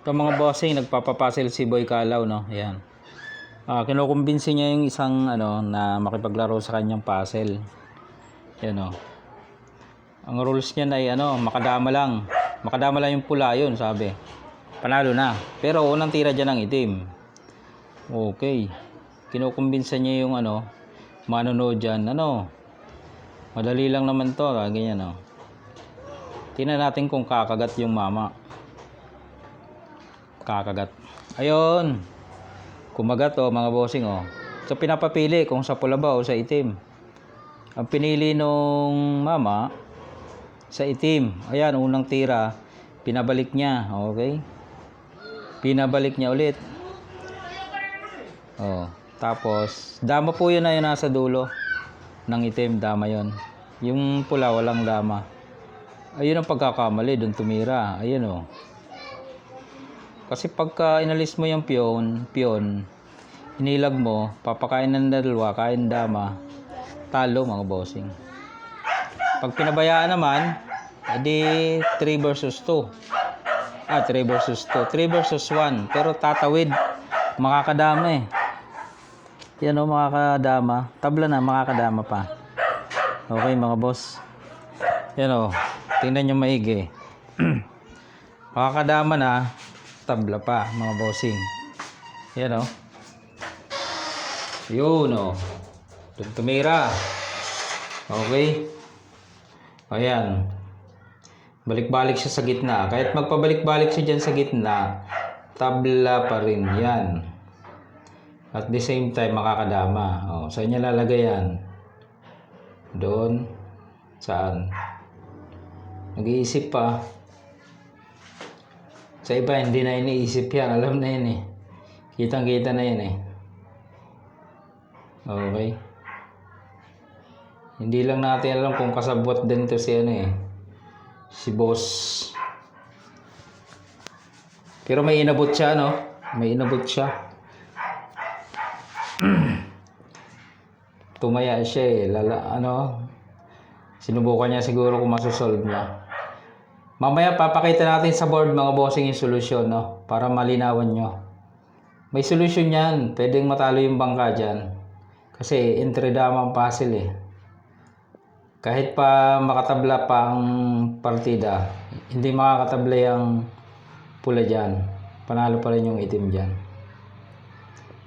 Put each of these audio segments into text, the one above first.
Ito mga bossing, nagpapapasil si Boy Kalaw, no? Ayan. Ah, kinukumbinsi niya yung isang ano na makipaglaro sa kanyang puzzle. Yan oh. Ang rules niya ay ano, makadama lang. Makadama lang yung pula yun, sabi. Panalo na. Pero unang tira dyan ang itim. Okay. Kinukumbinsa niya yung ano, manonood dyan. Ano, madali lang naman to. Ah, ganyan oh. Tingnan natin kung kakagat yung mama. Kakagat. Ayun. Kumagat oh, mga bossing oh. So pinapapili kung sa pula ba o sa itim. Ang pinili nung mama sa itim. Ayan, unang tira. Pinabalik niya. Okay? Pinabalik niya ulit. Oh, tapos dama po yun na yun nasa dulo ng itim, dama yon. Yung pula walang dama. Ayun ang pagkakamali, doon tumira. Ayun oh. Kasi pagka inalis mo yung piyon, piyon, inilag mo, papakain ng dalawa, kain dama, talo mga bossing. Pag pinabayaan naman, edi 3 versus 2. Ah, 3 versus 2. 3 versus 1. Pero tatawid, makakadama eh. Yan o, makakadama. Tabla na, makakadama pa. Okay mga boss. Yan o, tingnan nyo maigi. makakadama na, tabla pa mga bossing. Yan o. Yun o. Doon tumira. Okay. Ayan. Balik-balik siya sa gitna. Kahit magpabalik-balik siya dyan sa gitna, tabla pa rin yan. At the same time, makakadama. O, saan niya lalagay yan? Doon. Saan? Nag-iisip pa. Sa iba, hindi na iniisip yan. Alam na yan eh. Kitang-kita na yan eh. Okay. Hindi lang natin alam kung kasabot din to si ano eh. Si boss. Pero may inabot siya, no? May inabot siya. Tumaya siya eh. Lala, ano? Sinubukan niya siguro kung masosolve niya. Mamaya papakita natin sa board mga bossing yung solusyon, no? Para malinawan nyo. May solusyon yan. Pwedeng matalo yung bangka dyan. Kasi entry-dama ang puzzle eh. Kahit pa makatabla pa ang partida, hindi makakatabla yung pula dyan. Panalo pa rin yung itim dyan.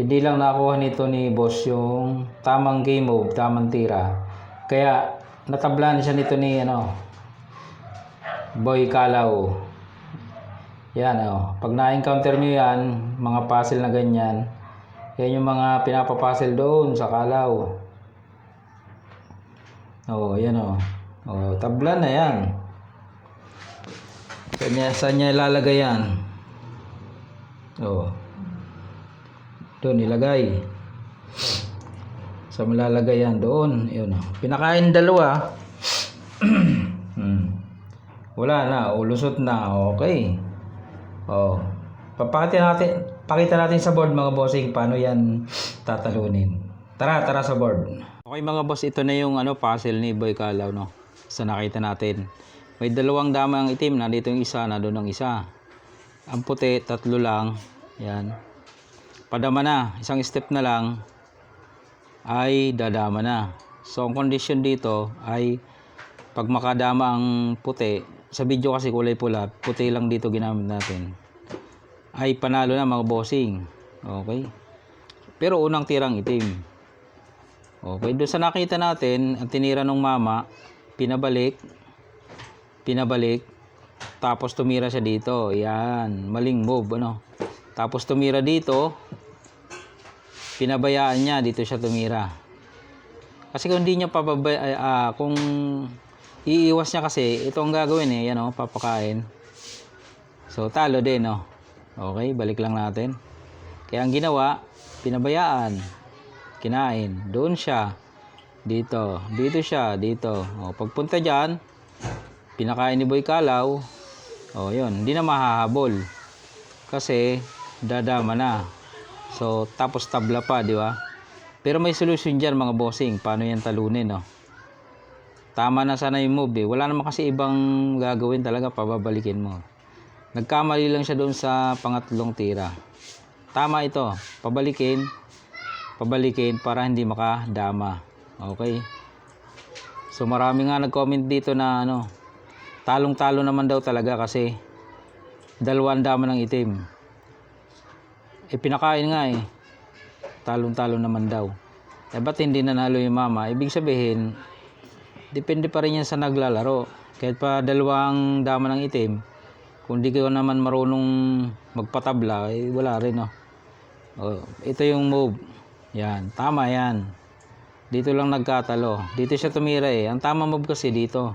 Hindi lang nakuha nito ni boss yung tamang game move, tamang tira. Kaya natablan siya nito ni ano, Boy Kalaw. Yan oh. Pag na-encounter nyo yan, mga puzzle na ganyan, yan yung mga pinapapuzzle doon sa Kalaw. Oh, yan oh. Oh, tabla na yan. Saan niya, saan niya ilalagay yan? Oh. Doon ilagay. Sa malalagay yan doon. Yun oh. Pinakain dalawa. Wala na, ulusot na. Okay. Oh. Papakita natin, pakita natin sa board mga bossing paano yan tatalunin. Tara, tara sa board. Okay mga boss, ito na yung ano puzzle ni Boy Kalaw no. Sa nakita natin. May dalawang dama ang itim, nandito yung isa, na doon ang isa. Ang puti, tatlo lang. Yan. Padama na, isang step na lang ay dadama na. So ang condition dito ay pag makadama ang puti, sa video kasi kulay pula, puti lang dito ginamit natin. Ay panalo na mga bossing. Okay. Pero unang tirang itim. Okay, doon sa nakita natin, ang tinira ng mama, pinabalik, pinabalik, tapos tumira siya dito. Yan, maling move, ano. Tapos tumira dito, pinabayaan niya, dito siya tumira. Kasi kung hindi niya pababay, ay, ah, kung iiwas niya kasi, ito ang gagawin eh, yan o, papakain. So, talo din, no. Okay, balik lang natin. Kaya ang ginawa, pinabayaan. Kinain. Doon siya. Dito. Dito siya. Dito. O, pagpunta dyan, pinakain ni Boy Kalaw. O, yun. Hindi na mahahabol. Kasi, dadama na. So, tapos tabla pa, di ba? Pero may solusyon dyan, mga bossing. Paano yan talunin, no? Tama na sana yung move, eh. Wala naman kasi ibang gagawin talaga, pababalikin mo. Nagkamali lang siya doon sa pangatlong tira. Tama ito. Pabalikin. Pabalikin para hindi makadama. Okay. So marami nga nag-comment dito na ano, talong-talo naman daw talaga kasi dalawang dama ng itim. Eh pinakain nga eh. Talong-talo naman daw. Eh ba't hindi nanalo yung mama? Ibig sabihin, depende pa rin yan sa naglalaro. Kahit pa dalawang dama ng itim, kung di ka naman marunong magpatabla, eh wala rin no. Oh, ito yung move. Yan, tama yan. Dito lang nagkatalo. Dito siya tumira eh. Ang tama move kasi dito.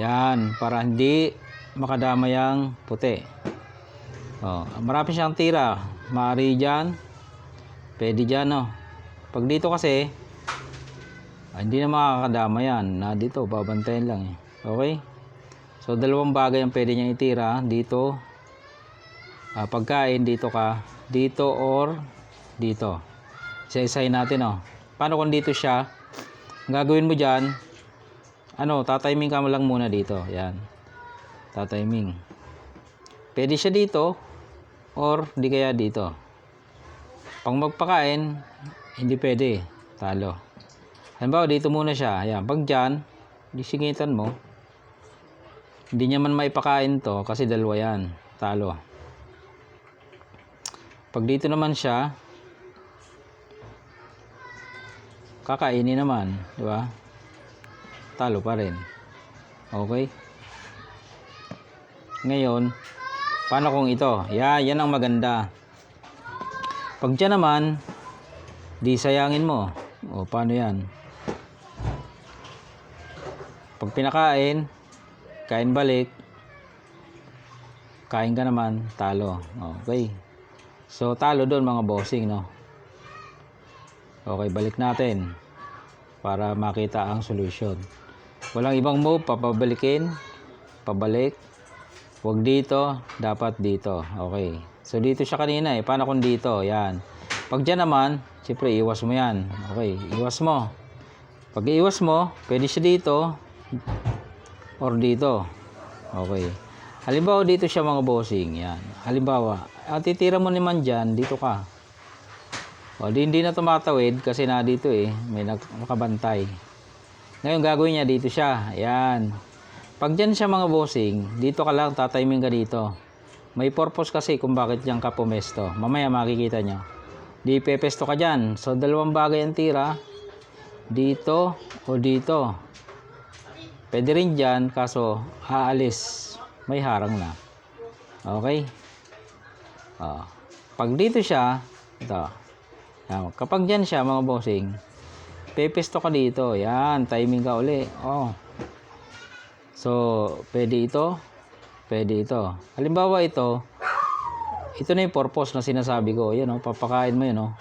Yan, para hindi makadama yung puti. Oh, marami siyang tira. Maari dyan. Pwede dyan, no. Pag dito kasi, ah, hindi na makakadama yan. Na dito, babantayan lang eh. Okay? So, dalawang bagay ang pwede niyang itira. Dito, ah, pagkain, dito ka. Dito or dito. Isa-isahin natin, oh. Paano kung dito siya? Ang gagawin mo dyan, ano, tatiming ka lang muna dito. Yan. Tatiming. Pwede siya dito or di kaya dito. Pang magpakain, hindi pwede. Talo. Halimbawa, dito muna siya. Ayan. Pag dyan, disingitan mo. Hindi niya man maipakain to kasi dalawa yan. Talo. Pag dito naman siya, kakainin naman. Di ba? Talo pa rin. Okay? Ngayon, paano kung ito? Ya, yan ang maganda. Pag dyan naman, di sayangin mo. O, paano yan? Pag pinakain, kain balik, kain ka naman, talo. Okay. So, talo doon mga bossing, no? Okay, balik natin para makita ang solution. Walang ibang move, papabalikin, pabalik. Huwag dito, dapat dito. Okay. So, dito siya kanina eh. Paano kung dito? Yan. Pag dyan naman, siyempre, iwas mo yan. Okay, iwas mo. Pag iwas mo, pwede siya dito or dito. Okay. Halimbawa, dito siya mga bossing. Yan. Halimbawa, ang titira mo naman dyan, dito ka. O, di, hindi na tumatawid kasi na dito eh. May nakabantay. Ngayon, gagawin niya dito siya. Ayan. Pag dyan siya mga bossing, dito ka lang, tatiming ka dito. May purpose kasi kung bakit diyan ka pumesto. Mamaya makikita nyo. Di pepesto ka dyan. So, dalawang bagay ang tira. Dito o dito. Pwede rin dyan, kaso aalis. May harang na. Okay? Oh. Pag dito siya, ito. Yan. Kapag dyan siya, mga bossing, pepesto ka dito. Yan, timing ka uli. Oh. So, pwede ito, pwede ito. Halimbawa ito, ito na yung purpose na sinasabi ko. Yan, oh, papakain mo yun, oh.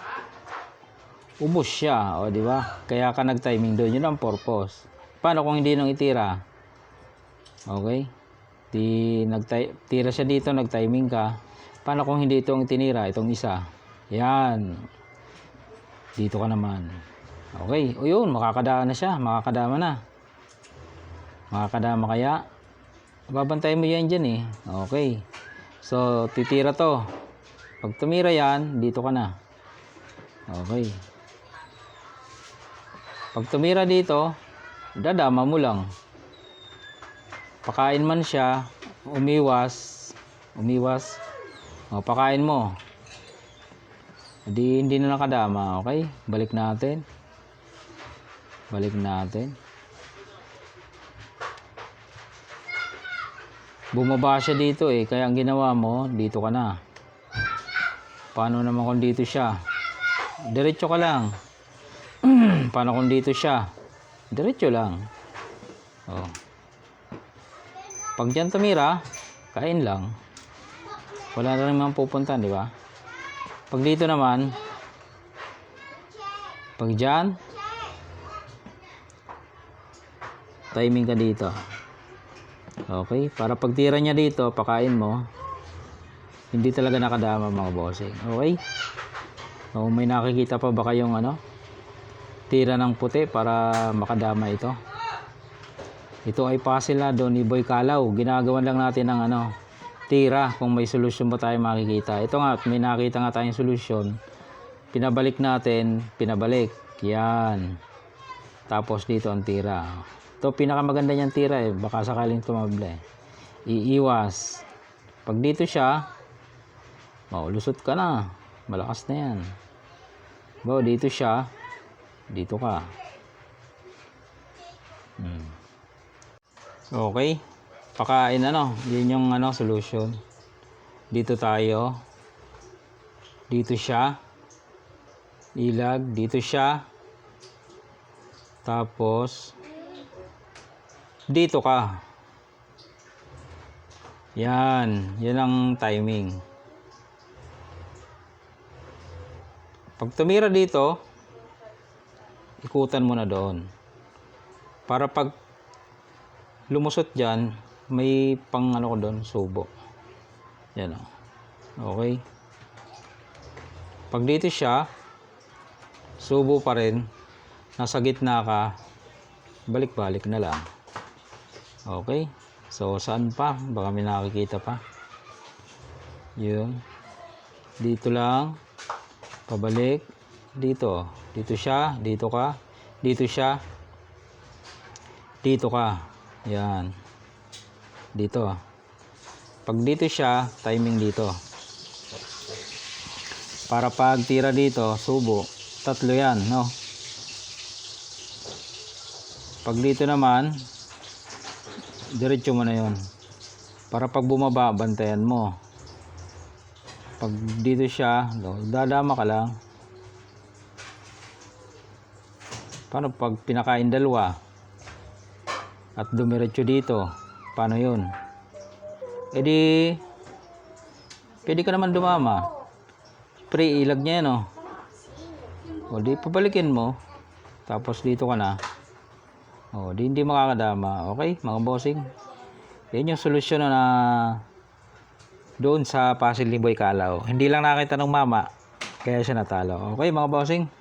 Ubus siya, o, di ba? Kaya ka nag-timing doon. Yun ang purpose. Paano kung hindi nang itira? Okay? Di nagtira siya dito, nag-timing ka. Paano kung hindi itong tinira, itong isa? Yan. Dito ka naman. Okay. O yun, makakadaan na siya. Makakadama na. Makakadama kaya. Babantay mo yan dyan eh. Okay. So, titira to. Pag tumira yan, dito ka na. Okay. Pag tumira dito, dadama mo lang. Pakain man siya, umiwas, umiwas, o, pakain mo. Hindi, hindi na nakadama, okay? Balik natin. Balik natin. Bumaba siya dito eh, kaya ang ginawa mo, dito ka na. Paano naman kung dito siya? Diretso ka lang. Paano kung dito siya? Diretso lang. Oh. Pag dyan tumira, kain lang. Wala na rin mga pupuntan, di ba? Pag dito naman, pag dyan, timing ka dito. Okay? Para pagtira niya dito, pakain mo, hindi talaga nakadama mga bossing. Okay? O may nakikita pa ba kayong ano? Tira ng puti para makadama ito. Ito ay puzzle ni Boy Kalaw. Ginagawan lang natin ng ano, tira kung may solusyon ba tayo makikita. Ito nga, may nakita nga tayong solusyon. Pinabalik natin, pinabalik. Yan. Tapos dito ang tira. Ito pinakamaganda niyang tira eh. Baka sakaling tumable. Iiwas. Pag dito siya, maulusot ka na. Malakas na yan. Bo, dito siya. Dito ka. Hmm. Okay. Pakain ano. Yun yung ano, solution. Dito tayo. Dito siya. Ilag. Dito siya. Tapos, dito ka. Yan. Yan ang timing. Pag tumira dito, ikutan mo na doon. Para pag lumusot dyan, may pang ano ko doon, subo. Yan o. Okay. Pag dito siya, subo pa rin, nasa gitna ka, balik-balik na lang. Okay. So, saan pa? Baka may nakikita pa. Yun. Dito lang. Pabalik. Dito. Dito siya. Dito ka. Dito siya. Dito ka. Yan. Dito. Pag dito siya, timing dito. Para pag tira dito, subo. Tatlo yan, no? Pag dito naman, diretso mo na yon para pag bumaba bantayan mo pag dito siya dadama ka lang paano pag pinakain dalawa at dumiretso dito paano yun edi pwede ka naman dumama pre ilag niya yan oh. o di pabalikin mo tapos dito ka na Oh, di hindi makakadama. Okay, mga bossing. Yan yung solusyon na, doon sa Pasil ni Boy Calao. Hindi lang nakita ng mama, kaya siya natalo. Okay, mga bossing.